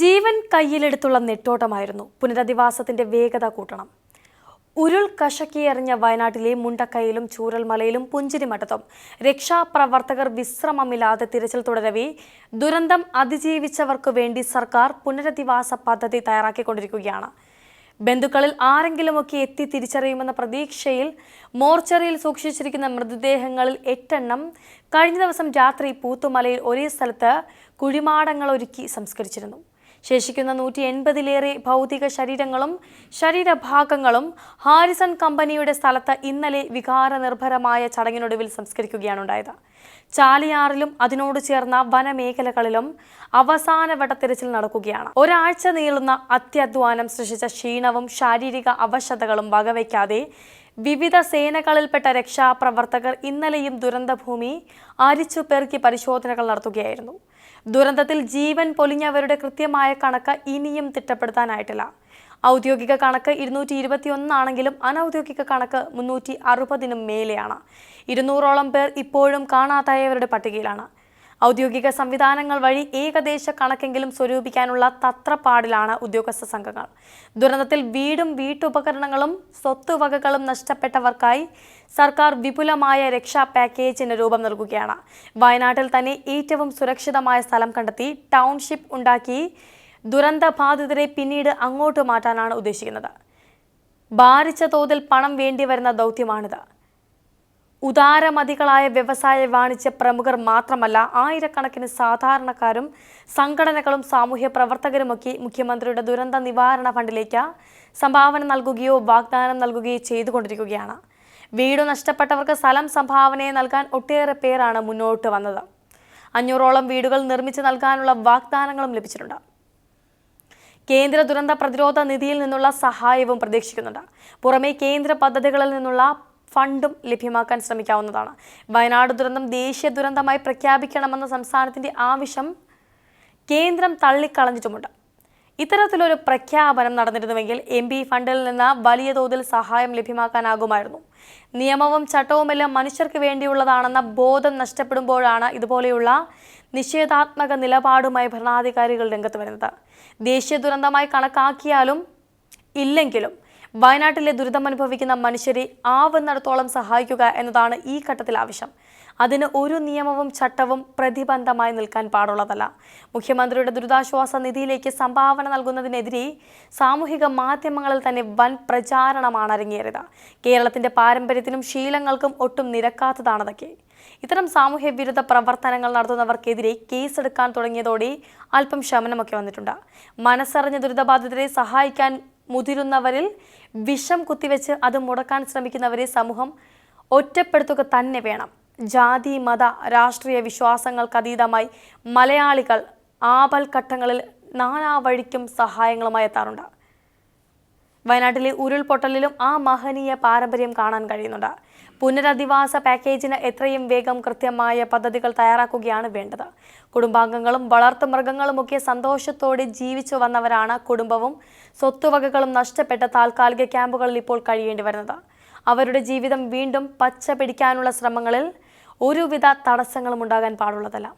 ജീവൻ കയ്യിലെടുത്തുള്ള നെട്ടോട്ടമായിരുന്നു പുനരധിവാസത്തിന്റെ വേഗത കൂട്ടണം. ഉരുൾ കശക്കിയെറിഞ്ഞ വയനാട്ടിലെ മുണ്ടക്കയിലും ചൂരൽമലയിലും പുഞ്ചിരിമഠത്തും രക്ഷാപ്രവർത്തകർ വിശ്രമമില്ലാതെ തിരച്ചിൽ തുടരവേ ദുരന്തം അതിജീവിച്ചവർക്ക് വേണ്ടി സർക്കാർ പുനരധിവാസ പദ്ധതി തയ്യാറാക്കിക്കൊണ്ടിരിക്കുകയാണ്. ബന്ധുക്കളിൽ ആരെങ്കിലുമൊക്കെ എത്തി തിരിച്ചറിയുമെന്ന പ്രതീക്ഷയിൽ മോർച്ചറിയിൽ സൂക്ഷിച്ചിരിക്കുന്ന മൃതദേഹങ്ങളിൽ എട്ടെണ്ണം കഴിഞ്ഞ ദിവസം രാത്രി പൂത്തുമലയിൽ ഒരേ സ്ഥലത്ത് കുഴിമാടങ്ങളൊരുക്കി സംസ്കരിച്ചിരുന്നു. ശേഷിക്കുന്ന നൂറ്റി എൺപതിലേറെ ഭൗതിക ശരീരങ്ങളും ശരീരഭാഗങ്ങളും ഹാരിസൺ കമ്പനിയുടെ സ്ഥലത്ത് ഇന്നലെ വികാരനിർഭരമായ ചടങ്ങിനൊടുവിൽ സംസ്കരിക്കുകയാണ് ഉണ്ടായത് ചാലിയാറിലും അതിനോട് ചേർന്ന വനമേഖലകളിലും അവസാന വടത്തിരച്ചിൽ നടക്കുകയാണ്. ഒരാഴ്ച നീളുന്ന അത്യധ്വാനം സൃഷ്ടിച്ച ക്ഷീണവും ശാരീരിക അവശതകളും വകവയ്ക്കാതെ വിവിധ സേനകളിൽപ്പെട്ട രക്ഷാപ്രവർത്തകർ ഇന്നലെയും ദുരന്തഭൂമി അരിച്ചു പെറുക്കി പരിശോധനകൾ നടത്തുകയായിരുന്നു. ദുരന്തത്തിൽ ജീവൻ പൊലിഞ്ഞവരുടെ കൃത്യമായ കണക്ക് ഇനിയും തിട്ടപ്പെടുത്താനായിട്ടില്ല. ഔദ്യോഗിക കണക്ക് ഇരുന്നൂറ്റി ഇരുപത്തിയൊന്നാണെങ്കിലും അനൗദ്യോഗിക കണക്ക് മുന്നൂറ്റി അറുപതിനും മേലെയാണ്. ഇരുന്നൂറോളം പേർ ഇപ്പോഴും കാണാതായവരുടെ പട്ടികയിലാണ്. ഔദ്യോഗിക സംവിധാനങ്ങൾ വഴി ഏകദേശ കണക്കെങ്കിലും സ്വരൂപിക്കാനുള്ള തത്രപ്പാടിലാണ് ഉദ്യോഗസ്ഥ സംഘങ്ങൾ. ദുരന്തത്തിൽ വീടും വീട്ടുപകരണങ്ങളും സ്വത്തുവകകളും നഷ്ടപ്പെട്ടവർക്കായി സർക്കാർ വിപുലമായ രക്ഷാ പാക്കേജിന് രൂപം നൽകുകയാണ്. വയനാട്ടിൽ തന്നെ ഏറ്റവും സുരക്ഷിതമായ സ്ഥലം കണ്ടെത്തി ടൗൺഷിപ്പ് ഉണ്ടാക്കി ദുരന്തബാധിതരെ പിന്നീട് അങ്ങോട്ട് മാറ്റാനാണ് ഉദ്ദേശിക്കുന്നത്. ഭാരിച്ച തോതിൽ പണം വേണ്ടിവരുന്ന ദൗത്യമാണിത്. ഉദാരമതികളായ വ്യവസായ വാണിജ്യ പ്രമുഖർ മാത്രമല്ല ആയിരക്കണക്കിന് സാധാരണക്കാരും സംഘടനകളും സാമൂഹ്യ പ്രവർത്തകരുമൊക്കെ മുഖ്യമന്ത്രിയുടെ ദുരന്ത നിവാരണ ഫണ്ടിലേക്ക് സംഭാവന നൽകുകയോ വാഗ്ദാനം നൽകുകയോ ചെയ്തുകൊണ്ടിരിക്കുകയാണ്. വീട് നഷ്ടപ്പെട്ടവർക്ക് സ്ഥലം സംഭാവനയെ നൽകാൻ ഒട്ടേറെ പേരാണ് മുന്നോട്ട് വന്നത്. അഞ്ഞൂറോളം വീടുകൾ നിർമ്മിച്ച് നൽകാനുള്ള വാഗ്ദാനങ്ങളും ലഭിച്ചിട്ടുണ്ട്. കേന്ദ്ര ദുരന്ത പ്രതിരോധ നിധിയിൽ നിന്നുള്ള സഹായവും പ്രതീക്ഷിക്കുന്നുണ്ട്. പുറമെ കേന്ദ്ര പദ്ധതികളിൽ നിന്നുള്ള ഫണ്ടും ലഭ്യമാക്കാൻ ശ്രമിക്കാവുന്നതാണ്. വയനാട് ദുരന്തം ദേശീയ ദുരന്തമായി പ്രഖ്യാപിക്കണമെന്ന സംസ്ഥാനത്തിന്റെ ആവശ്യം കേന്ദ്രം തള്ളിക്കളഞ്ഞിട്ടുമുണ്ട്. ഇത്തരത്തിലൊരു പ്രഖ്യാപനം നടന്നിരുന്നുവെങ്കിൽ എം പി ഫണ്ടിൽ നിന്ന് വലിയ തോതിൽ സഹായം ലഭ്യമാക്കാനാകുമായിരുന്നു. നിയമവും ചട്ടവുമെല്ലാം മനുഷ്യർക്ക് വേണ്ടിയുള്ളതാണെന്ന ബോധം നഷ്ടപ്പെടുമ്പോഴാണ് ഇതുപോലെയുള്ള നിഷേധാത്മക നിലപാടുമായി ഭരണാധികാരികൾ രംഗത്ത് വരുന്നത്. ദേശീയ ദുരന്തമായി കണക്കാക്കിയാലും ഇല്ലെങ്കിലും വയനാട്ടിലെ ദുരിതമനുഭവിക്കുന്ന മനുഷ്യരെ ആവുന്നിടത്തോളം സഹായിക്കുക എന്നതാണ് ഈ ഘട്ടത്തിൽ ആവശ്യം. അതിന് ഒരു നിയമവും ചട്ടവും പ്രതിബന്ധമായി നിൽക്കാൻ പാടുള്ളതല്ല. മുഖ്യമന്ത്രിയുടെ ദുരിതാശ്വാസ നിധിയിലേക്ക് സംഭാവന നൽകുന്നതിനെതിരെ സാമൂഹിക മാധ്യമങ്ങളിൽ തന്നെ വൻ പ്രചാരണമാണ് അരങ്ങേറിയത്. കേരളത്തിന്റെ പാരമ്പര്യത്തിനും ശീലങ്ങൾക്കും ഒട്ടും നിരക്കാത്തതാണതൊക്കെ. ഇത്തരം സാമൂഹ്യ വിരുദ്ധ പ്രവർത്തനങ്ങൾ നടത്തുന്നവർക്കെതിരെ കേസെടുക്കാൻ തുടങ്ങിയതോടെ അല്പം ശമനമൊക്കെ വന്നിട്ടുണ്ട്. മനസ്സറിഞ്ഞ ദുരിതബാധിതരെ സഹായിക്കാൻ മുതിരുന്നവരിൽ വിഷം കുത്തിവെച്ച് അത് മുടക്കാൻ ശ്രമിക്കുന്നവരെ സമൂഹം ഒറ്റപ്പെടുത്തുക തന്നെ വേണം. ജാതി മത രാഷ്ട്രീയ വിശ്വാസങ്ങൾക്ക് അതീതമായി മലയാളികൾ ആപൽഘട്ടങ്ങളിൽ നാനാ വഴിക്കും സഹായങ്ങളുമായി എത്താറുണ്ട്. വയനാട്ടിലെ ഉരുൾപൊട്ടലിലും ആ മഹനീയ പാരമ്പര്യം കാണാൻ കഴിയുന്നുണ്ട്. പുനരധിവാസ പാക്കേജിന് എത്രയും വേഗം കൃത്യമായ പദ്ധതികൾ തയ്യാറാക്കുകയാണ് വേണ്ടത്. കുടുംബാംഗങ്ങളും വളർത്തു വളർത്തുമൃഗങ്ങളുമൊക്കെ സന്തോഷത്തോടെ ജീവിച്ചു വന്നവരാണ് കുടുംബവും. സ്വത്തുവകകളും നഷ്ടപ്പെട്ട താൽക്കാലിക ക്യാമ്പുകളിൽ ഇപ്പോൾ കഴിയേണ്ടി വരുന്നത്. അവരുടെ ജീവിതം വീണ്ടും പച്ച പിടിക്കാനുള്ള ശ്രമങ്ങളിൽ ഒരുവിധ തടസ്സങ്ങളും ഉണ്ടാകാൻ പാടുള്ളതല്ല.